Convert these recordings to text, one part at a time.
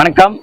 வணக்கம்.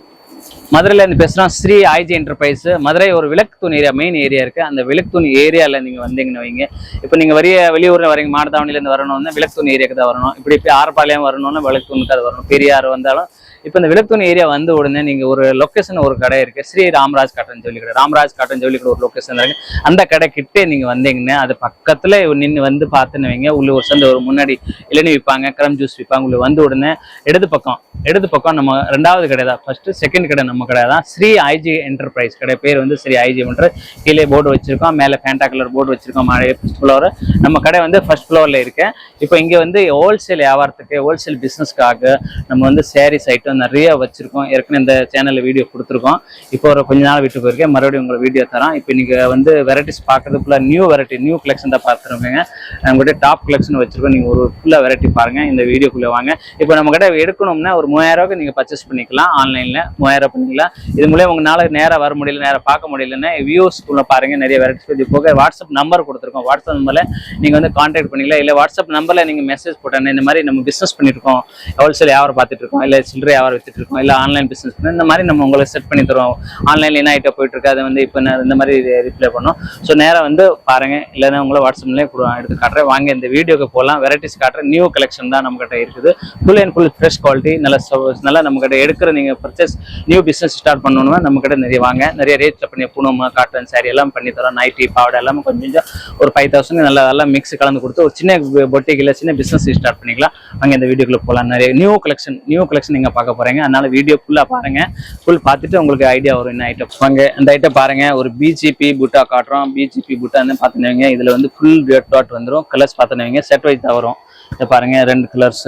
மதுரையிலேருந்து இருந்து ஸ்ரீ ஐஜி என்டர்பிரைஸ் மதுரை ஒரு விளக்கு தூண் ஏரியா மெயின் ஏரியா இருக்கு. அந்த விளக்கு தூண் ஏரியால நீங்க வந்தீங்கன்னு வைங்க. இப்போ நீங்க வரிய வெளியூரில் வரீங்க மாடத்தாவணிலேருந்து வரணும்னா விளக்கு தூண் ஏரியாக்கு தான் வரணும். இப்படி இப்படி ஆர்பாளையம் வரணும்னா விளக்கு தூணுக்கு அது வரணும். பெரியார் வந்தாலும் இப்போ இந்த விளக்குத்தூண் ஏரியா வந்த உடனே நீங்கள் ஒரு லொக்கேஷன் ஒரு கடை இருக்குது ஸ்ரீ ராமராஜ் காட்டன் ஜவுளி கடை ராமராஜ் காட்டன் ஜவுளி கடை ஒரு லொக்கேஷன் இருக்கு. அந்த கடை கிட்டே நீங்கள் வந்தீங்கன்னா அது பக்கத்தில் நின்று வந்து பார்த்துன்னு வைங்க. உள்ள ஒரு சந்தை ஒரு முன்னாடி இளநீ விற்பாங்க கிரம் ஜூஸ் விற்பாங்க. உள்ள வந்த உடனே இடது பக்கம் இடது பக்கம் நம்ம ரெண்டாவது கடை தான். ஃபர்ஸ்ட் செகண்ட் கடை நம்ம கடை தான். ஸ்ரீ ஐஜி என்டர்பிரைஸ் கடை. பேர் வந்து ஸ்ரீ ஐஜி என்ற கீழே போர்டு வச்சிருக்கோம். மேலே ஃபேண்டா கலர் போர்டு வச்சிருக்கோம். ஃபஸ்ட் ஃப்ளோர் நம்ம கடை வந்து ஃபர்ஸ்ட் ஃப்ளோரில் இருக்கேன் இப்போ இங்கே வந்து ஹோல்சேல் வியாபாரத்துக்கு ஹோல்சேல் பிஸ்னஸ்க்காக நம்ம வந்து சேரீஸ் ஐட்டம் நிறைய வச்சிருக்கோம். ஏற்கனவே இந்த சேனல்ல வீடியோ கொடுத்துருக்கோம். இப்போ ஒரு கொஞ்ச நாள் விட்டு போயிருக்கேன். மறுபடியும் உங்களுக்கு வீடியோ தரோம் இப்போ நீங்க வந்து வெரைட்டிஸ் பார்க்குறது ஃபுல்லாக நியூ வெரைட்டி நியூ கலெக்ஷன் தான் பார்த்துருப்பீங்க. நம்மகிட்ட டாப் கலெக்ஷன் வச்சிருக்கோம். நீங்க ஒரு ஃபுல்லாக வெரைட்டி பாருங்க. இந்த வீடியோக்குள்ளே வாங்க. இப்போ நம்ம கிட்ட எடுக்கணும்னா ஒரு மூவாயிரம் நீங்கள் நீங்க பர்ச்சேஸ் பண்ணிக்கலாம். ஆன்லைன்ல மூவாயிரம் பண்ணிக்கலாம். இது மூலியம் உங்களால் நேராக வர முடியல நேராக பார்க்க முடியலன்னா வியூஸ்க்குள்ளே பாருங்க. நிறைய வெரைட்டிஸ் இது போக வாட்ஸ்அப் நம்பர் கொடுத்துருக்கோம். வாட்ஸ்அப் நம்பரில் நீங்கள் வந்து கான்டாக்ட் பண்ணிக்கலாம். இல்லை வாட்ஸ்அப் நம்பர்ல நீங்க மெசேஜ் போட்டேன் இந்த மாதிரி நம்ம பிசினஸ் பண்ணிருக்கோம் ஹோல்சேல் வியாபாரம் பார்த்துட்டு இருக்கோம். இல்லை சில்லறை வியாபாரம் வித்துட்டு இருக்கோம்? இல்லை ஆன்லைன் பிஸ்னஸ் இந்த மாதிரி நம்ம உங்களுக்கு செட் பண்ணி தருவோம். ஆன்லைன்ல என்ன ஐட்டம் போயிட்டு இருக்கு. அதை வந்து இப்போ இந்த மாதிரி ரிப்ளை பண்ணோம். ஸோ நேராக வந்து பாருங்க. இல்லைன்னா உங்களை வாட்ஸ்அப்லேயே கூட எடுத்து காட்டுறேன். வாங்க இந்த வீடியோக்கு போகலாம் வெரைட்டிஸ் காட்டுறேன் நியூ கலெக்ஷன் தான் நம்மகிட்ட இருக்குது. Full and full fresh quality நல்லா நல்லா நம்மகிட்ட எடுக்கிற நீங்கள் பர்ச்சேஸ் நியூ பிஸ்னஸ் ஸ்டார்ட் பண்ணணும்னா நம்மகிட்ட நிறைய வாங்க. நிறைய ரேட்ல பண்ணி பூனம் காட்டன் சாரி எல்லாம் பண்ணி தரோம். நைட்டி பாவடை எல்லாமே கொஞ்சம் கொஞ்சம் ஒரு ஃபைவ் தௌசண்ட் நல்லா நல்லா மிக்ஸ் கலந்து கொடுத்து ஒரு சின்ன பொட்டிக்கில் சின்ன பிஸ்னஸ் ஸ்டார்ட் பண்ணிக்கலாம். அங்கே இந்த வீடியோக்குள்ளே போகலாம் நிறைய நியூ கலெக்ஷன் நியூ கலெக்ஷன் நீங்கள் பார்க்க போறேங்க. அதனால வீடியோ ஃபுல்லா பாருங்க. ஃபுல் பார்த்துட்டு உங்களுக்கு ஐடியா வரும் என்ன ஐட்டம் வாங்க அந்த ஐட்டம் பாருங்க. ஒரு பிஜிபி புட்டா காட்டுறோம். பிஜிபி புட்டான்னு பார்த்துனவங்க இதுல வந்து ஃபுல் ரெட் டாட் வந்துடும் கலர்ஸ் பார்த்துனவங்க செட் வைஸ் தான் வரும். இதை பாருங்க. ரெண்டு கலர்ஸ்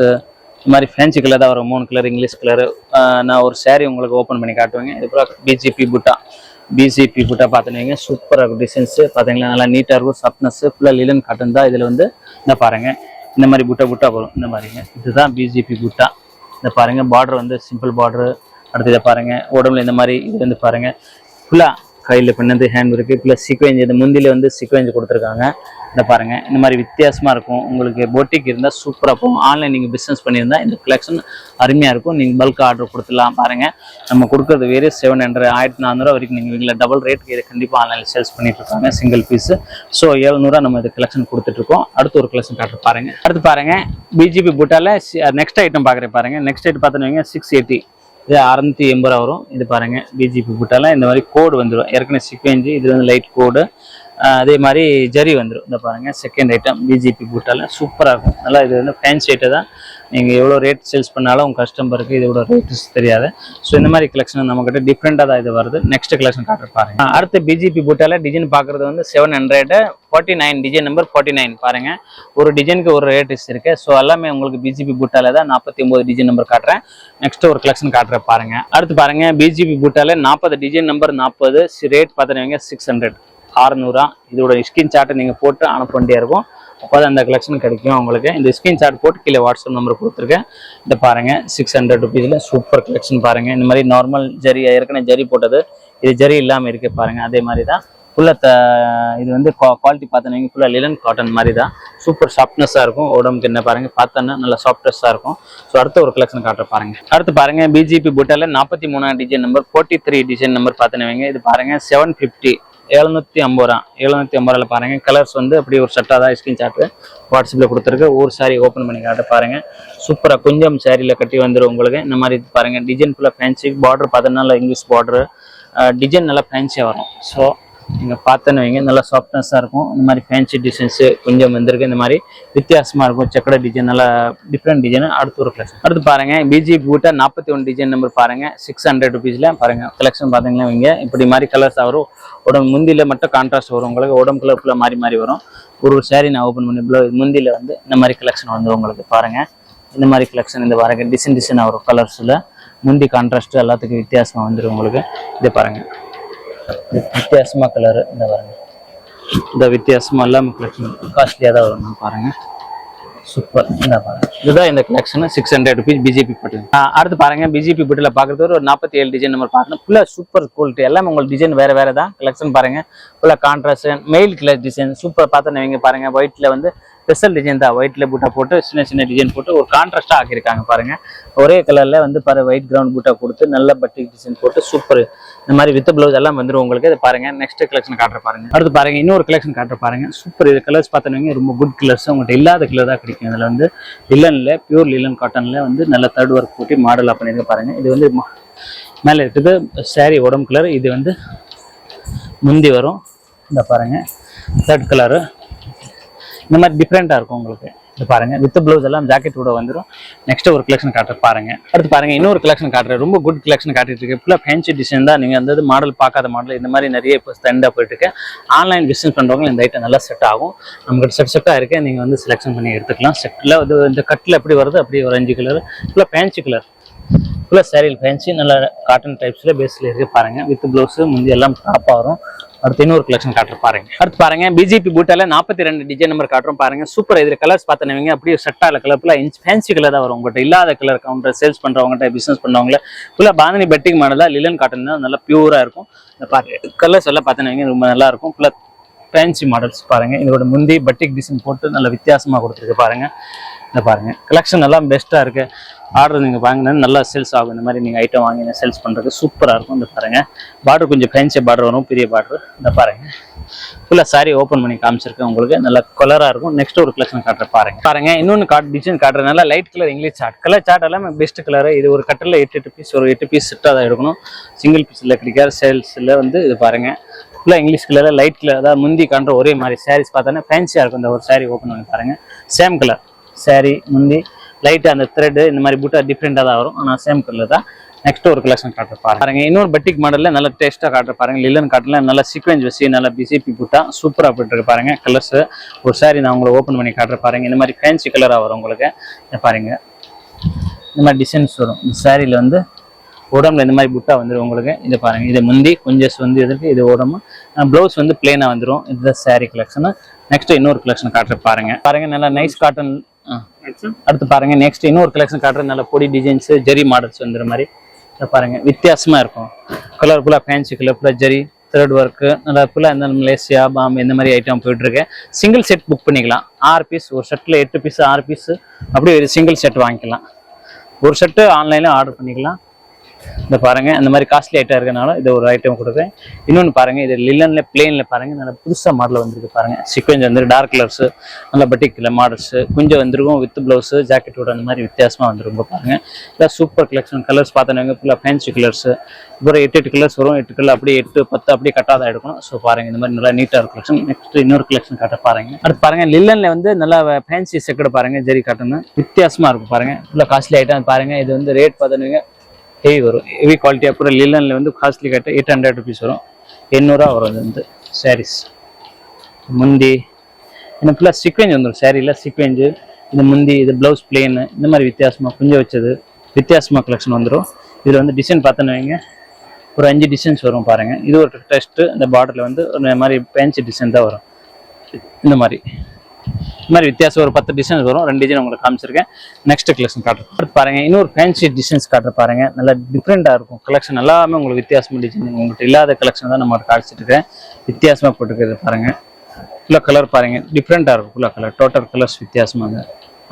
இந்த மாதிரி ஃபேன்சி கலர் தான் வரும். மூணு கலர் இங்கிலீஷ் கலர் நான் ஒரு சேரீ உங்களுக்கு ஓப்பன் பண்ணி காட்டுவேங்க. இதுக்கப்புறம் பிஜிபி புட்டா. பிஜிபி புட்டா பார்த்துனீங்க சூப்பராக இருக்கும் டிசைன்ஸு பார்த்தீங்களா நல்லா நீட்டாக இருக்கும். சப்னஸ் ஃபுல்லாக லிலன் காட்டன் தான் இதில் வந்து. இந்த பாருங்க. இந்த மாதிரி புட்டா புட்டா வரும். இந்த மாதிரிங்க. இதுதான் பிஜிபி புட்டா. இந்த பாருங்க பார்டர் வந்து சிம்பிள் பார்டர் அடுத்து இதை பாருங்க உடம்புல இந்த மாதிரி இது வந்து பாருங்க. ஃபுல்லா கையில் பின்னது ஹேண்ட் ஒர்க்கு ப்ளஸ் சீக்வெஞ்ச் இது முந்தியில் வந்து சீக்வெஞ்ச் கொடுத்துருக்காங்க. இந்த பாருங்கள் இந்த மாதிரி வித்தியாசமாக இருக்கும். உங்களுக்கு போட்டிக் இருந்தால் சூப்பராக போகும். ஆன்லைன் நீங்கள் பிஸ்னஸ் பண்ணியிருந்தால் இந்த கலெக்ஷன் அருமையாக இருக்கும். நீங்கள் பல்க் ஆர்டர் கொடுத்துடலாம் பாருங்கள் நம்ம கொடுக்குறது வேறு செவன் ஹண்ட்ரட் ஆயிரத்தி நானூறுரூவா வரைக்கும் நீங்கள் வீட்டில் டபுள் ரேட்டுக்கு இது கண்டிப்பாக ஆன்லைனில் சேல்ஸ் பண்ணிட்டு இருக்காங்க. சிங்கிள் பீஸு ஸோ ஏழ்நூறுவா நம்ம இது கலெக்ஷன் கொடுத்துட்ருக்கோம் அடுத்து ஒரு கலெக்ஷன் காட்டுற பாருங்கள் அடுத்து பாருங்கள் பிஜிபி புட்டாவில் நெக்ஸ்ட் ஐட்டம் பார்க்குறேன் பாருங்க. நெக்ஸ்ட் ஐட்டம் பார்த்தீங்கன்னா சிக்ஸ் எயிட்டி இது அறுநூத்தி எண்பது ரூபா வரும். இது பாருங்க பிஜிபி புட்டால இந்த மாதிரி கோடு வந்துடும் ஏற்கனவே சிக்வெஞ்சு இது வந்து லைட் கோடு அதே மாதிரி ஜரி வந்துடும் இந்த பாருங்கள் செகண்ட் ஐட்டம் பிஜிபி புட்டால சூப்பராக இருக்கும். நல்லா இது வந்து ஃபேன்சி ஐட்டை தான். நீங்கள் எவ்வளோ ரேட் சேல்ஸ் பண்ணாலும் உங்கள் கஸ்டமருக்கு இதோட ரேட்ஸ் தெரியாது. ஸோ இந்த மாதிரி கலெக்ஷன் நம்மக்கிட்ட டிஃப்ரெண்ட்டாக தான் இது வருது. நெக்ஸ்ட் கலெக்ஷன் காட்டுற பாருங்க. அடுத்து பிஜிபி புட்டால டிசைன் பார்க்குறது வந்து seven hundred forty nine design number forty nine பாருங்க. ஒரு டிசைனுக்கு ஒரு ரேட்ஸ் இருக்கு. ஸோ எல்லாமே உங்களுக்கு பிஜிபி பூட்டால தான் நாற்பத்தி ஒன்பது டிசைன் நம்பர் காட்டுறேன். நெக்ஸ்ட் ஒரு கலெக்ஷன் காட்டுறேன் பாருங்க. அடுத்து பாருங்க பிஜிபி புட்டால நாற்பது டிசைன் நம்பர் நாற்பது ரேட் பார்த்துருவீங்க சிக்ஸ் ஹண்ட்ரட் ஆறுநூறுரூவா இதோட ஸ்கிரீன் சார்ட்டை நீங்கள் போட்டு அனுப்ப வேண்டியா இருக்கும். அப்போ அந்த கலெக்ஷன் கிடைக்கும் உங்களுக்கு. இந்த ஸ்கிரீன் சார்ட் போட்டு கீழே வாட்ஸ்அப் நம்பர் கொடுத்துருக்கேன். இந்த பாருங்கள் சிக்ஸ் ஹண்ட்ரட் ருபீஸில் சூப்பர் கலெக்ஷன் பாருங்கள் இந்த மாதிரி நார்மல் ஜரி ஏற்கனவே ஜரி போட்டது. இது ஜரி இல்லாமல் இருக்கு பாருங்கள் அதே மாதிரி தான். ஃபுல்லாக இது வந்து குவாலிட்டி பார்த்தீங்கன்னா ஃபுல்லாக லிலன் காட்டன் மாதிரி தான். சூப்பர் சாஃப்ட்னஸாக இருக்கும். உடம்புக்கு என்ன பாருங்கள் பார்த்தோன்னா நல்லா சாஃப்ட்னஸாக இருக்கும். ஸோ அடுத்த ஒரு கலெக்ஷன் காட்டுற பாருங்கள் அடுத்து பாருங்கள் பிஜிபி புட்டாவில் நாற்பத்தி மூணாம் design number forty three design number பார்த்துனவங்க இது பாருங்கள் செவன் ஃபிஃப்டி எழுநூத்தி ஐம்பது ரூபா. எழுநூத்தி ஐம்பது ரூபாயில் பாருங்கள் கலர்ஸ் வந்து அப்படி ஒரு சட்டாக தான் ஸ்கிரீன் சாட்டு வாட்ஸ்அப்பில் கொடுத்துருக்கு. ஒரு சாரி ஓப்பன் பண்ணி காட்ட பாருங்கள் சூப்பராக கொஞ்சம் சாரியில் கட்டி வந்துடும் உங்களுக்கு. இந்த மாதிரி பாருங்கள் டிசைன் ஃபுல்லாக ஃபேன்சி பார்டர் பார்த்தோன்னா இங்கிலீஷ் பார்டரு டிசைன் நல்லா ஃபேன்சியாக வரும். ஸோ நீங்கள் பார்த்தோன்னு வைங்க. நல்லா சாஃப்ட்னஸாக இருக்கும். இந்த மாதிரி ஃபேன்சி டிசைன்ஸு கொஞ்சம் வந்திருக்கு. இந்த மாதிரி வித்தியாசமாக இருக்கும். செக்கடை டிசைன் நல்லா டிஃப்ரெண்ட் டிசைன் அடுத்து ஒரு கலெக்ஷன் அடுத்து பாருங்கள் பிஜி பூட்டா நாற்பத்தி ஒன்று டிசைன் நம்பர் பாருங்கள் சிக்ஸ் ஹண்ட்ரட் ருபீஸில் பாருங்கள் கலெக்ஷன் பார்த்தீங்கன்னா வைங்க. இப்படி மாதிரி கலர்ஸ் வரும். உடம்பு முந்தியில் மட்டும் கான்ட்ராஸ்ட் வரும். உங்களுக்கு உடம்பு கலர் ஃபுல்லாக மாறி மாறி வரும். ஒரு ஒரு saree நான் ஓப்பன் பண்ணி ப்ளவு முந்தியில் வந்து இந்த மாதிரி கலெக்ஷன் வந்து உங்களுக்கு பாருங்கள் இந்த மாதிரி கலெக்ஷன் இந்த பாருங்கள் டிசைன் டிசைனாக வரும் கலர்ஸில் முந்தி கான்ட்ராஸ்ட் எல்லாத்துக்கும் வித்தியாசமாக வந்துடும் உங்களுக்கு. இதை பாருங்கள் இது வித்தியாசமா கலர் இந்த பாருங்க. இந்த வித்தியாசமா எல்லாமே கலெக்ஷன் காஸ்ட்லியாக தான் வரும் பாருங்க. சூப்பர் இதுதான் இந்த collection six hundred rupees BJP பட்டு அடுத்து பாருங்க பிஜேபி பட்டில் பார்க்குறது ஒரு நாற்பத்தி ஏழு டிசைன் நம்பர் பார்க்கணும் ஃபுல்லாக சூப்பர் குவாலிட்டி எல்லாமே உங்களுக்கு டிசைன் வேற வேற தான் கலெக்ஷன் பாருங்க ஃபுல்லாக contrast mail colour design super பார்த்து நீங்க பாருங்க. ஒயிட்ல வந்து ஸ்பெஷல் டிசைன் தான். ஒயிட்ல பூட்டா போட்டு சின்ன சின்ன டிசைன் போட்டு ஒரு கான்ட்ராஸ்டாக ஆக்கியிருக்காங்க பாருங்க. ஒரே கலர்ல வந்து பாரு ஒயிட் கிரவுண்ட் பூட்டா கொடுத்து நல்ல பட்டிக் டிசைன் போட்டு சூப்பர் இந்த மாதிரி வித் ப்ளவுஸ் எல்லாம் வந்துடும் உங்களுக்கு. இது பாருங்க நெக்ஸ்ட் கலெக்ஷன் காட்டுற பாருங்க. அடுத்து பாருங்க இன்னொரு கலெக்ஷன் காட்டுற பாருங்க. சூப்பர் இது கலர்ஸ் பார்த்தவங்க ரொம்ப குட் கலர்ஸ் உங்கள்கிட்ட இல்லாத கலர் தான் கிடைக்கும். இதுல வந்து லிலன்ல பியூர் லிலன் காட்டன்ல வந்து நல்ல தேர்ட் ஒர்க் போட்டு மாடலாக பண்ணியிருக்க பாருங்க. இது வந்து ம- மேலே இருக்குது. saree உடம்பு கலர் இது வந்து முந்தி வரும். இந்த பாருங்க தேர்ட் கலரு இந்த மாதிரி டிஃப்ரெண்ட்டாக இருக்கும் உங்களுக்கு. இது பாருங்க வித் ப்ளவுஸ் எல்லாம் ஜாக்கெட் கூட வந்துடும் நெக்ஸ்ட் ஒரு கலெக்ஷன் காட்டுற பாருங்க. அடுத்து பாருங்க இன்னொரு கலெக்ஷன் காட்டுறேன். ரொம்ப குட் கலெக்ஷன் காட்டிட்டு இருக்கு ஃபுல்லாக ஃபேன்சி டிசைன் தான். நீங்கள் அந்த மாடல் பார்க்காத மாடல் இந்த மாதிரி நிறைய இப்போ ஸ்டண்டாக போயிட்டு இருக்கு. ஆன்லைன் பிஸ்னஸ் பண்ணுறவங்க இந்த ஐட்டம் நல்லா செட் ஆகும். நம்மகிட்ட செட் செட்டாக இருக்கு. நீங்கள் வந்து செலெக்ஷன் பண்ணி எடுத்துக்கலாம். செட்டில் இது இந்த கட்டில் எப்படி வருது அப்படி ஒரு அஞ்சு கலர் ஃபுல்லாக ஃபேன்சி கலர் ஃபுல்லாக சேரீல் ஃபேன்சி நல்லா காட்டன் டைப்ஸில் பேஸில் இருக்கு பாருங்க. வித் ப்ளவுஸு முந்தி எல்லாம் டாப்பாக வரும். அடுத்து இன்னொரு கலெக்ஷன் காட்டுற பாருங்க. அடுத்து பாருங்க பிஜிபி பூட்டால நாற்பத்தி ரெண்டு டிசைன் நம்பர் காட்டுறோம் பாருங்க. சூப்பர் இதில் கலர்ஸ் பார்த்தனவங்க அப்படியே செட்டால கலர் ஃபுல்லாக இன்ச் ஃபேன்சி கலர் தான் வரும். உங்கள்கிட்ட இல்லாத கலர் கவுண்டர் சேல்ஸ் பண்றவங்ககிட்ட பிசினஸ் பண்ணுறவங்கள ஃபுல்லாக பாந்தினி பெட்டிங் மாடலாக லிலன் காட்டன் தான் நல்லா பியூரா இருக்கும். இந்த கலர்ஸ் எல்லாம் பார்த்தனவங்க ரொம்ப நல்லா இருக்கும். ஃபுல்லாக ஃபேன்சி மாடல்ஸ் பாருங்க. இதோட முந்தி பட்டிக் டிசைன் போட்டு நல்ல வித்தியாசமாக கொடுத்துருக்கு பாருங்க. இந்த பாருங்கள் கலெக்ஷன் எல்லாம் பெஸ்ட்டாக இருக்குது ஆர்டர் நீங்கள் வாங்கினா நல்லா சேல்ஸ் ஆகும். இந்த மாதிரி நீங்கள் ஐட்டம் வாங்கின சேல்ஸ் பண்ணுறது சூப்பராக இருக்கும். இந்த பாருங்கள் பார்டர் கொஞ்சம் ஃபேன்சி பார்டர் வரும். பெரிய பார்டர் இந்த பாருங்கள் ஃபுல்லாக சாரி ஓப்பன் பண்ணி காமிச்சிருக்கேன் உங்களுக்கு. நல்லா கலராக இருக்கும். நெக்ஸ்ட் ஒரு கலெக்ஷன் காட்டுற பாருங்க. பாருங்க. இன்னொன்று காட் design காட்டுறதுனால light colour English chart colour chart எல்லாமே பெஸ்ட் கலர் இது ஒரு கட்டில் எட்டு எட்டு பீஸ் ஒரு எட்டு பீஸ் செட்டாக தான் எடுக்கணும். சிங்கிள் பீஸில் கிடைக்காது. சேல்ஸில் வந்து இது பாருங்கள் ஃபுல்லாக இங்கிலீஷ் கலரில் லைட் கலர் அதாவது முந்தி காண்ற ஒரே மாதிரி சாரீஸ் பார்த்தோன்னா ஃபேன்சியாக இருக்கும். இந்த ஒரு சாரீ ஓப்பன் பண்ணி பாருங்கள் சேம் கலர் saree முந்தி லைட்டாக அந்த த்ரெட்டு இந்த மாதிரி பூட்டா டிஃப்ரெண்ட்டாக தான் வரும். ஆனால் சேம் கலர் தான். நெக்ஸ்ட் ஒரு கலெக்ஷன் காட்டுற பாருங்க. இன்னொரு பட்டிக் மாடலில் நல்ல டேஸ்ட்டாக காட்டுற பாருங்க. இல்லைன்னு காட்டல நல்ல சீக்வன்ஸ் வச்சு நல்ல பிசிபி பூட்டா சூப்பராக போயிட்டு பாருங்க. கலர்ஸ் ஒரு சாரி நான் உங்களை ஓப்பன் பண்ணி காட்டுற பாருங்க. இந்த மாதிரி ஃபேன்சி கலராக வரும் உங்களுக்கு. இதை பாருங்க. இந்த மாதிரி டிசைன்ஸ் வரும். இந்த சாரியில் வந்து உடம்புல இந்த மாதிரி புட்டா வந்துடும் உங்களுக்கு. இதை பாருங்க. இது முந்தி கொஞ்சம் வந்து எதுக்கு இது உடம்பு. ப்ளவுஸ் வந்து பிளெயினாக வந்துடும் இதுதான் saree கலெக்ஷன் நெக்ஸ்ட் இன்னொரு கலெக்ஷன் காட்டுற பாருங்க. பாருங்க நல்லா நைஸ் காட்டன் அடுத்து பாருங்க நெக்ஸ்ட் இன்னொரு கலெக்ஷன் காட்டுறது நல்ல பொடி டிசைன்ஸ் ஜெரி மாடல்ஸ் வந்துற மாதிரி. பாருங்க வித்தியாசமா இருக்கும். கலர் ஃபுல்லாக ஃபேன்சி கலர் ஃபுல்லாக ஜெரி த்ரெட் ஒர்க்கு நல்லா ஃபுல்லாக இந்த மலேசியா பாம் இந்த மாதிரி ஐட்டம் போயிட்டுருக்கு சிங்கிள் செட் புக் பண்ணிக்கலாம். ஆறு பீஸ் ஒரு செட்டில் எட்டு பீஸ் ஆறு பீஸ் அப்படியே ஒரு சிங்கிள் செட் வாங்கிக்கலாம். ஒரு செட்டு ஆன்லைனில் ஆர்டர் பண்ணிக்கலாம். இந்த பாருங்க அந்த மாதிரி காஸ்ட்லி ஐட்டம் இருக்கனால இது ஒரு ஐட்டம் கொடுக்குறேன். இன்னொன்று பாருங்க இது லிலன்ல பிளெயின்ல பாருங்க நல்ல புதுசாக மாடல் வந்திருக்கு பாருங்க. சீக்வென்ஸ் வந்து டார்க் கலர்ஸ் நல்ல பட்டிக்கில் மாடல்ஸ் கொஞ்சம் வந்துருக்கும் வித் ஜாக்கெட் ஜாக்கெட்டோட அந்த மாதிரி வித்தியாசமாக வந்துருக்கும் பாருங்க. இல்லை சூப்பர் கலெக்ஷன் கலர்ஸ் பார்த்தோன்னா ஃபுல்லாக ஃபேன்சி கலர்ஸ் இப்போ எட்டு எட்டு கலர்ஸ் வரும். எட்டு கலர் அப்படியே எட்டு பத்து அப்படியே கட்டாதான் எடுக்கணும். ஸோ பாருங்க இந்த மாதிரி நல்லா நீட்டாக இருக்கும் கலெக்ஷன் நெக்ஸ்ட் இன்னொரு கலெக்ஷன் காட்ட பாருங்க. அடுத்து பாருங்க லில்லன்ல வந்து நல்லா ஃபேன்சி செக்கடு பாருங்க ஜெரி காட்டன். வித்தியாசமாக இருக்கும் பாருங்க. ஃபுல்லாக காஸ்ட்லி ஐட்டம் பாருங்க. இது வந்து ரேட் பார்த்தோன்னீங்க ஹெவி வரும். ஹெவி குவாலிட்டி அப்புறம் லில்லனில் வந்து காஸ்ட்லி கட்ட எயிட் ஹண்ட்ரட் ருபீஸ் வரும். எண்ணூறுரூவா வரும் அது வந்து சாரீஸ் முந்தி இன்னும் ஃபுல்லாக சீக்வெஞ்ச் வந்துடும் சாரியில் சீக்வெஞ்சு இந்த முந்தி இது ப்ளவுஸ் பிளேனு இந்த மாதிரி வித்தியாசமாக குஞ்சம் வச்சது வித்தியாசமாக கலெக்ஷன் வந்துடும் இதில் வந்து டிசைன் பார்த்தோன்னு வைங்க. ஒரு அஞ்சு டிசைன்ஸ் வரும் பாருங்கள் இது ஒரு டெஸ்ட்டு இந்த பார்டரில் வந்து ஒரு மாதிரி பேஞ்சு டிசைன் தான் வரும். இந்த மாதிரி. இது மாதிரி வித்தியாசம் ஒரு பத்து டிசைன்ஸ் வரும். ரெண்டு டிசைன் உங்களுக்கு காமிச்சிருக்கேன். நெக்ஸ்ட் கலெக்ஷன் காட்டுறேன். அடுத்து பாருங்க இன்னொரு ஃபேன்சி டிசைன்ஸ் காட்டுற பாருங்க. நல்லா டிஃப்ரெண்டாக இருக்கும். கலெக்ஷன் எல்லாமே உங்களுக்கு வித்தியாசமாக டிசைன் உங்கள்கிட்ட இல்லாத கலெக்ஷன் தான் நம்ம காமிச்சிட்டு இருக்கேன் வித்தியாசமாக போட்டுருக்கிறது பாருங்க. ஃபுல்லாக கலர் பாருங்க. டிஃப்ரெண்ட்டாக இருக்கும். ஃபுல்லாக கலர் டோட்டல் கலர்ஸ் வித்தியாசமாக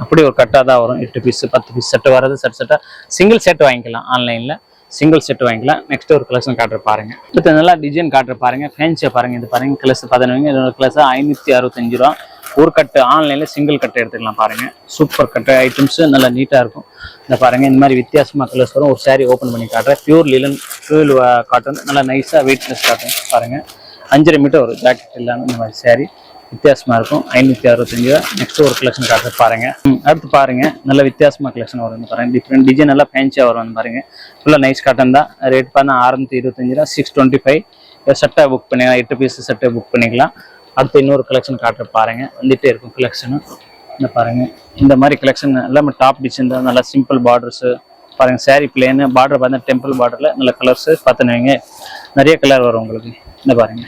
அப்படியே ஒரு கட்டாக தான் வரும். எட்டு பீஸ் பத்து பீஸ் செட்டு வரது. செட் செட்டாக சிங்கிள் செட் வாங்கிக்கலாம். ஆன்லைனில் சிங்கிள் செட் வாங்கிக்கலாம். நெக்ஸ்ட் ஒரு கலெக்ஷன் காட்டுற பாருங்க. அடுத்து நல்லா டிசைன் காட்டுற பாருங்க. ஃபேன்சியை பாருங்க. இது பாருங்க கிளஸ் பதினொன்று இதோட கிளஸ் ஐநூற்றி அறுபத்தஞ்சு ரூபா. ஒரு கட்டு ஆன்லைனில் சிங்கிள் கட்டு எடுத்துக்கலாம் பாருங்கள் சூப்பர் கட்டு ஐட்டம்ஸு நல்லா நீட்டாக இருக்கும். இந்த பாருங்கள் இந்த மாதிரி வித்தியாசமாக கலர்ஸ் வரும். ஒரு saree ஓப்பன் பண்ணி காட்டுறேன். பியூர் லிலன் பியூர் காட்டன் நல்லா நைஸாக வெயிட்லெஸ் காட்டன் பாருங்கள் அஞ்சரை மீட்டர் ஒரு ஜாக்கெட் இல்லாமல் இந்த மாதிரி saree வித்தியாசமாக இருக்கும். ஐநூற்றி அறுபத்தஞ்சு ரூபா. நெக்ஸ்ட் ஒரு கலெக்ஷன் காட்டு பாருங்கள் அடுத்து பாருங்கள் நல்ல வித்தியாசமாக கலெக்ஷன் வரும் பாருங்கள் டிஃப்ரெண்ட் டிசைன் நல்லா ஃபேன்சியாக வரும் பாருங்கள் ஃபுல்லாக நைஸ் காட்டன் தான். ரேட் பார்த்தா ஆறுநூற்றி இருபத்தஞ்சு ரூபா. சிக்ஸ் டுவெண்ட்டி ஃபைவ் செட்டாக புக் பண்ணிக்கலாம் எட்டு பீஸ் செட்டை புக் பண்ணிக்கலாம். அடுத்து இன்னொரு கலெக்ஷன் காட்டுற பாருங்க. வந்துட்டே இருக்கும் கலெக்ஷனு இந்த பாருங்க. இந்த மாதிரி கலெக்ஷன் எல்லாமே டாப் டிசைன் தான். நல்லா சிம்பிள் பார்டர்ஸு பாருங்க saree பிளேனு பார்டர் பார்த்தா டெம்பிள் பார்டர்ல நல்ல கலர்ஸ் பார்த்துன்னு வைங்க நிறைய கலர் வரும் உங்களுக்கு. இந்த பாருங்க.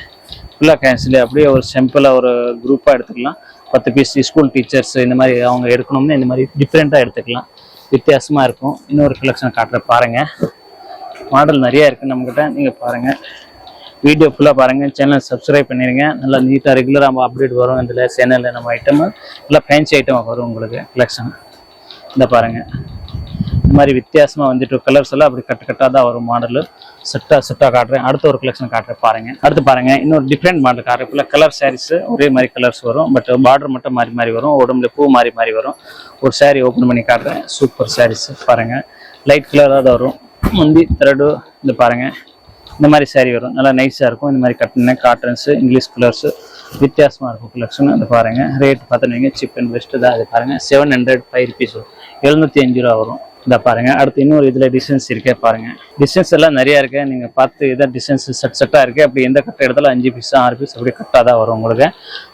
ஃபுல்லாக கேன்சல் அப்படியே ஒரு சிம்பிளாக ஒரு குரூப்பாக எடுத்துக்கலாம். பத்து பீஸ் ஸ்கூல் டீச்சர்ஸ் இந்த மாதிரி அவங்க எடுக்கணும்னா இந்த மாதிரி டிஃப்ரெண்ட்டாக எடுத்துக்கலாம். வித்தியாசமாக இருக்கும். இன்னொரு கலெக்ஷன் காட்டுற பாருங்கள் மாடல் நிறையா இருக்குது நம்மக்கிட்ட நீங்கள் பாருங்கள் வீடியோ ஃபுல்லாக பாருங்கள் சேனலை சப்ஸ்கிரைப் பண்ணிடுங்க நல்லா நீட்டாக ரெகுலராக நம்ம அப்டேட் வரும். இதில் சேனலில் நம்ம ஐட்டம் நல்லா ஃபேன்சி ஐட்டம் வரும் உங்களுக்கு கலெக்ஷன் இந்த பாருங்கள் இந்த மாதிரி வித்தியாசமாக வந்துட்டு கலர்ஸ் எல்லாம் அப்படி கட்டு கட்டாக தான் வரும் மாடலு செட்டாக செட்டாக காட்டுறேன். அடுத்த ஒரு கலெக்ஷன் காட்டுறேன் பாருங்கள் அடுத்து பாருங்க. இன்னொரு டிஃப்ரெண்ட் மாடல் காட்டுறேன். ஃபுல்லாக கலர் சாரீஸு ஒரே மாதிரி கலர்ஸ் வரும். பட் பார்டர் மட்டும் மாறி மாறி வரும். உடம்புல பூ மாறி மாறி வரும். ஒரு சாரீ ஓப்பன் பண்ணி காட்டுறேன். சூப்பர் சாரீஸு பாருங்கள் லைட் கலராக தான் வரும். முந்தி த்ரெட்டு இந்த பாருங்கள் இந்த மாதிரி saree வரும். நல்லா நைஸாக இருக்கும். இந்த மாதிரி கட்டின காட்டன்ஸு இங்கிலீஷ் கலர்ஸு வித்தியாசமாக இருக்கும் கலெக்ஷன் அது பாருங்கள் ரேட் பார்த்துனீங்க சிப் அண்ட் பெஸ்ட்டு தான். அது பாருங்கள் செவன் ஹண்ட்ரட் ஃபைவ் ருபீஸ் வரும். எழுநூற்றி அஞ்சு ரூபா வரும். இதை பாருங்கள் அடுத்து இன்னொரு இதில் டிசைன்ஸ் இருக்கே பாருங்கள் டிசைன்ஸ் எல்லாம் நிறையா இருக்குது நீங்கள் பார்த்து இதான் டிசைன்ஸ் செட் செட்டாக இருக்குது அப்படி எந்த கட்ட எடுத்தாலும் அஞ்சு பீஸ் ஆறு பீஸ் அப்படி கட்டாக தான் வரும் உங்களுக்கு.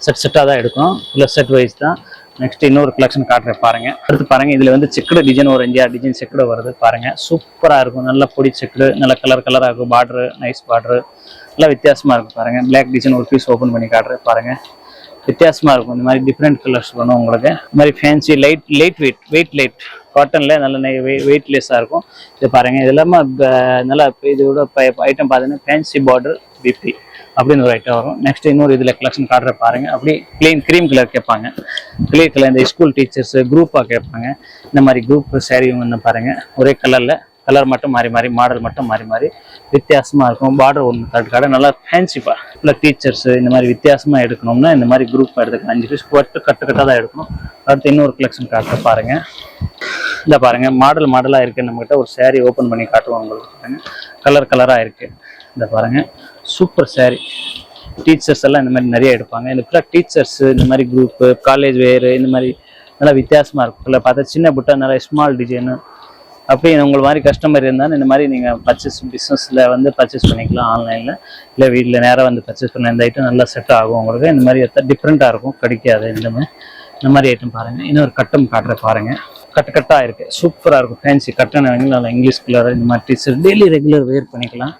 செட் செட்டாக தான் எடுக்கும் இல்லை செட் வைஸ் தான். நெக்ஸ்ட் இன்னொரு கலெக்ஷன் காட்டுறேன் பாருங்க. அடுத்து பாருங்க இதுல வந்து செக்குடு டிசைன் ஒரு இந்தியா டிசைன் செக்குடு வருது பாருங்க. சூப்பரா இருக்கும். நல்ல பொடி செக்குடு நல்ல கலர் கலரா இருக்கும். பார்டரு நைஸ் பார்டரு நல்லா வித்தியாசமா இருக்கும் பாருங்க. பிளாக் டிசைன் ஒரு பீஸ் ஓபன் பண்ணி காட்டுறேன் பாருங்க. வித்தியாசமா இருக்கும். இந்த மாதிரி டிஃப்ரெண்ட் கலர்ஸ் பண்ணும் உங்களுக்கு. இந்த மாதிரி fancy light light weight weight light காட்டன்ல நல்ல வெயிட்லெஸ்ஸாக இருக்கும். இது பாருங்க. இது இல்லாமல் நல்லா இதோட ஐட்டம் பார்த்தீங்கன்னா ஃபேன்சி பார்டர் பிபி அப்படின்னு ஒரு ஐட்டம் வரும். நெக்ஸ்ட் இன்னொரு இதில் கலெக்ஷன் காட்டுற பாருங்க. அப்படி க்ளீன் க்ரீம் கலர் கேட்பாங்க. க்ளீன் கலர் இந்த ஸ்கூல் டீச்சர்ஸ் குரூப்பாக கேட்பாங்க. இந்த மாதிரி குரூப் சேரீ வந்து பாருங்க. ஒரே கலரில் கலர் மட்டும் மாறி மாறி மாடல் மட்டும் மாறி மாறி வித்தியாசமாக இருக்கும். பார்டர் ஒன்று காட்டு கார்டு நல்லா ஃபேன்சிப்பாக இல்லை டீச்சர்ஸ் இந்த மாதிரி வித்தியாசமாக எடுக்கணும்னா இந்த மாதிரி குரூப் எடுத்துக்கலாம். அஞ்சு பீஸ் கட்டு கட்டு கட்டாக தான் எடுக்கணும். அடுத்து இன்னொரு கலெக்ஷன் காட்டுற பாருங்க. இந்த பாருங்க. மாடல் மாடலாக இருக்குது நம்மகிட்ட ஒரு சேரீ ஓப்பன் பண்ணி காட்டுவோம் உங்களுக்கு பாருங்க. கலர் கலராக இருக்குது இந்த பாருங்கள் சூப்பர் saree. டீச்சர்ஸ் எல்லாம் இந்த மாதிரி நிறைய எடுப்பாங்க. இந்த ஃபுல்லாக டீச்சர்ஸ் இந்த மாதிரி குரூப்பு காலேஜ் வேறு இந்த மாதிரி நல்லா வித்தியாசமாக இருக்கும். இல்லை பார்த்தா சின்ன புட்டா நல்லா ஸ்மால் டிசைனு அப்படி உங்களை மாதிரி கஸ்டமர் இருந்தாலும் இந்த மாதிரி நீங்கள் பர்ச்சேஸ் பிஸ்னஸில் வந்து பர்ச்சேஸ் பண்ணிக்கலாம் ஆன்லைனில் இல்லை வீட்டில் நேராக வந்து பர்ச்சேஸ் பண்ண இந்த ஐட்டம் நல்லா செட் ஆகும் உங்களுக்கு. இந்த மாதிரி எடுத்தால் டிஃப்ரெண்ட்டாக இருக்கும். கிடைக்காது இந்த இந்த மாதிரி ஐட்டம் பாருங்கள் இன்னொரு கட்டம் காட்டுற பாருங்கள் கட்டு கட்டாக இருக்குது சூப்பராக இருக்கும். ஃபேன்சி கட்டன் நல்லா இங்கிலீஷ் கலர் இந்த மாதிரி டீச்சர் டெய்லி ரெகுலர் வேர் பண்ணிக்கலாம்.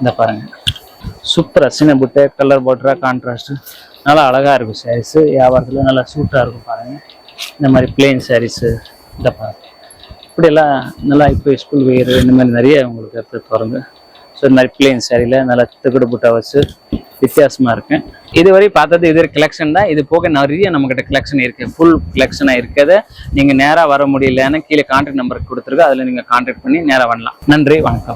இந்த பாருங்கள் சூப்பராக சின்ன புட்டை கலர் பார்டராக கான்ட்ராஸ்ட் நல்லா அழகாக இருக்கும் சாரீஸு வியாபாரத்தில் நல்லா சூட்டாக இருக்கும் பாருங்கள் இந்த மாதிரி பிளெயின் சாரீஸு இந்த பாருங்க இப்படியெல்லாம் நல்லா இப்போ ஸ்கூல் வேர் இந்த மாதிரி நிறைய உங்களுக்கு எடுத்து திறந்து ஸோ இந்த மாதிரி பிளெயின் சாரியில் நல்லா திகுடு புட்டா வச்சு வித்தியாசமாக இருக்கும் இதுவரை பார்த்தது இது கலெக்ஷன் தான். இது போக நிறைய நம்மக்கிட்ட கலெக்ஷன் இருக்குது ஃபுல் கலெக்ஷனாக இருக்கிறத நீங்கள் நேராக வர முடியலன்னு கீழே கான்டாக்ட் நம்பர் கொடுத்துருக்கு அதில் நீங்கள் கான்டாக்ட் பண்ணி நேராக வரலாம். நன்றி வணக்கம்.